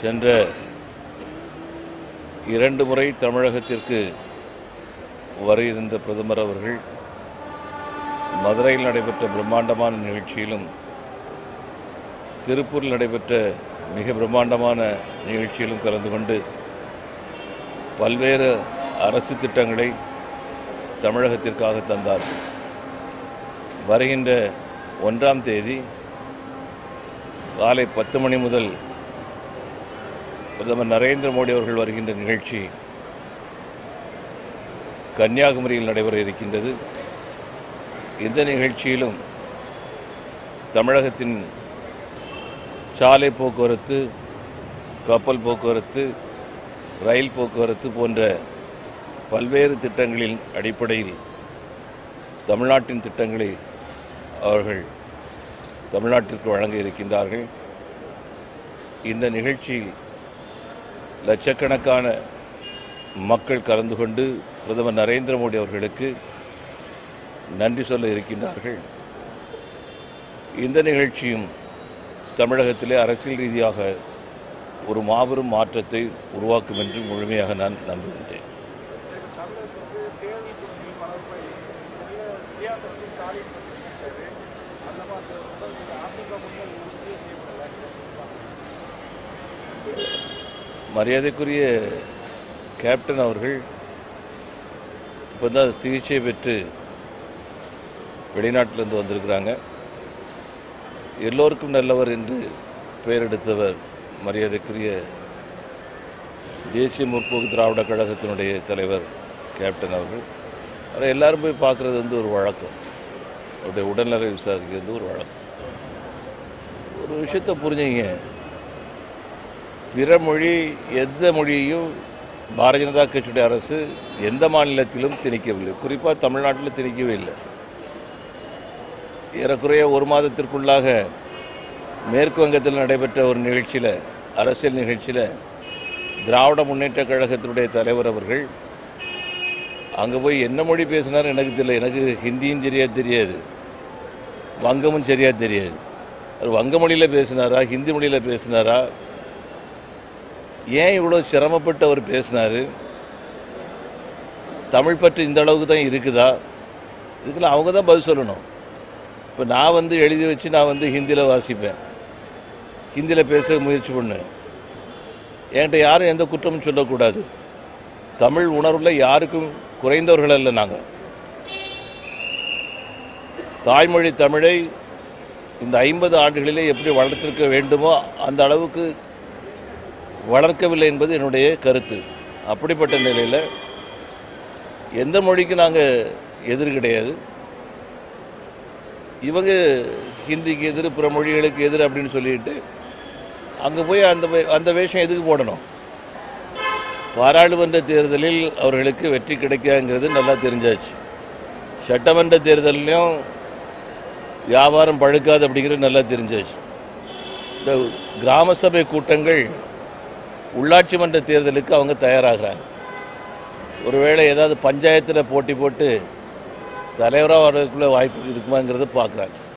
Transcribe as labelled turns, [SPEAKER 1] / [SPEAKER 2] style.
[SPEAKER 1] சென்ற இரண்டு முறை தமிழகத்திற்கு வருகின்ற பிரதமர் அவர்கள் மதுரையில் நடைபெற்ற பிரம்மாண்டமான நிகழ்ச்சியிலும் திருப்பூரில் நடைபெற்ற மிக பிரம்மாண்டமான நிகழ்ச்சியிலும் கலந்து கொண்டு பல்வேறு அரசு திட்டங்களை தமிழகத்திற்காக தந்தார். வருகின்ற ஒன்றாம் தேதி காலை பத்து மணி முதல் பிரதமர் நரேந்திர மோடி அவர்கள் வருகின்ற நிகழ்ச்சி கன்னியாகுமரியில் நடைபெற இருக்கின்றது. இந்த நிகழ்ச்சியிலும் தமிழகத்தின் சாலை போக்குவரத்து கப்பல் போக்குவரத்து ரயில் போக்குவரத்து போன்ற பல்வேறு திட்டங்களின் அடிப்படையில் தமிழ்நாட்டின் திட்டங்களை அவர்கள் தமிழ்நாட்டிற்கு வழங்க இருக்கின்றார்கள். இந்த நிகழ்ச்சியில் லட்சக்கணக்கான மக்கள் கலந்து கொண்டு பிரதமர் நரேந்திர மோடி அவர்களுக்கு நன்றி சொல்ல இருக்கின்றார்கள். இந்த நிகழ்ச்சியும் தமிழகத்திலே அரசியல் ரீதியாக ஒரு மாபெரும் மாற்றத்தை உருவாக்கும் என்று முழுமையாக நான் நம்புகின்றேன்.
[SPEAKER 2] அந்த அதிமுக உறுதியே செய்யப்படலை.
[SPEAKER 1] மரியாதைக்குரிய கேப்டன் அவர்கள் இப்போ தான் சிகிச்சை பெற்று வெளிநாட்டிலேருந்து வந்திருக்கிறாங்க. எல்லோருக்கும் நல்லவர் என்று பெயர் எடுத்தவர் மரியாதைக்குரிய தேசிய முற்போக்கு திராவிட கழகத்தினுடைய தலைவர் கேப்டன் அவர்கள். அவரை எல்லாரும் போய் பார்க்குறது வந்து ஒரு வழக்கம். அவருடைய உடல்நலை விசாரிக்கிறது ஒரு வழக்கம். ஒரு விஷயத்தை புரிஞ்சுங்க. பிற மொழி எந்த மொழியையும் பாரதிய ஜனதா கட்சியுடைய அரசு எந்த மாநிலத்திலும் திணிக்கவில்லை. குறிப்பாக தமிழ்நாட்டில் திணிக்கவே இல்லை. ஏறக்குறைய ஒரு மாதத்திற்குள்ளாக மேற்கு வங்கத்தில் நடைபெற்ற ஒரு நிகழ்ச்சியில் அரசியல் நிகழ்ச்சியில் திராவிட முன்னேற்ற கழகத்தினுடைய தலைவர் அவர்கள் அங்கே போய் என்ன மொழி பேசினார் எனக்கு தெரியல. எனக்கு ஹிந்தியும் சரியாக தெரியாது. வங்கமும் சரியாக தெரியாது. அவர் வங்க மொழியில் பேசினாரா ஹிந்தி மொழியில் பேசினாரா ஏன் இவ்வளோ சிரமப்பட்டு அவர் பேசினார்? தமிழ் பற்று இந்த அளவுக்கு தான் இருக்குதா? இதுக்கெல்லாம் அவங்க தான் பதில் சொல்லணும். இப்போ நான் வந்து எழுதி வச்சு நான் வந்து ஹிந்தியில் வாசிப்பேன். ஹிந்தியில் பேச முயற்சி பண்ணேன் என்கிட்ட யாரும் எந்த குற்றமும் சொல்லக்கூடாது. தமிழ் உணர்வில் யாருக்கும் குறைந்தவர்கள் அல்ல நாங்கள் தாய்மொழி தமிழை இந்த ஐம்பது ஆண்டுகளிலே எப்படி வளர்த்திருக்க வேண்டுமோ அந்த அளவுக்கு வளர்க்கவில்லை என்பது என்னுடைய கருத்து. அப்படிப்பட்ட நிலையில் எந்த மொழிக்கு நாங்கள் எதிர் கிடையாது. இவங்க ஹிந்திக்கு எதிர் பிற மொழிகளுக்கு எதிர் அப்படின்னு சொல்லிட்டு அங்கே போய் அந்த அந்த வேஷம் எதுக்கு போடணும்? பாராளுமன்ற தேர்தலில் அவர்களுக்கு வெற்றி கிடைக்காங்கிறது நல்லா தெரிஞ்சாச்சு. சட்டமன்ற தேர்தலையும் வியாபாரம் பழுக்காது அப்படிங்கிறது நல்லா தெரிஞ்சாச்சு. இந்த கிராம சபை கூட்டங்கள் உள்ளாட்சி மன்ற தேர்தலுக்கு அவங்க தயாராகிறாங்க. ஒருவேளை ஏதாவது பஞ்சாயத்தில் போட்டி போட்டு தலைவராக வர்றதுக்குள்ள வாய்ப்பு இருக்குமாங்கிறத பார்க்குறாங்க.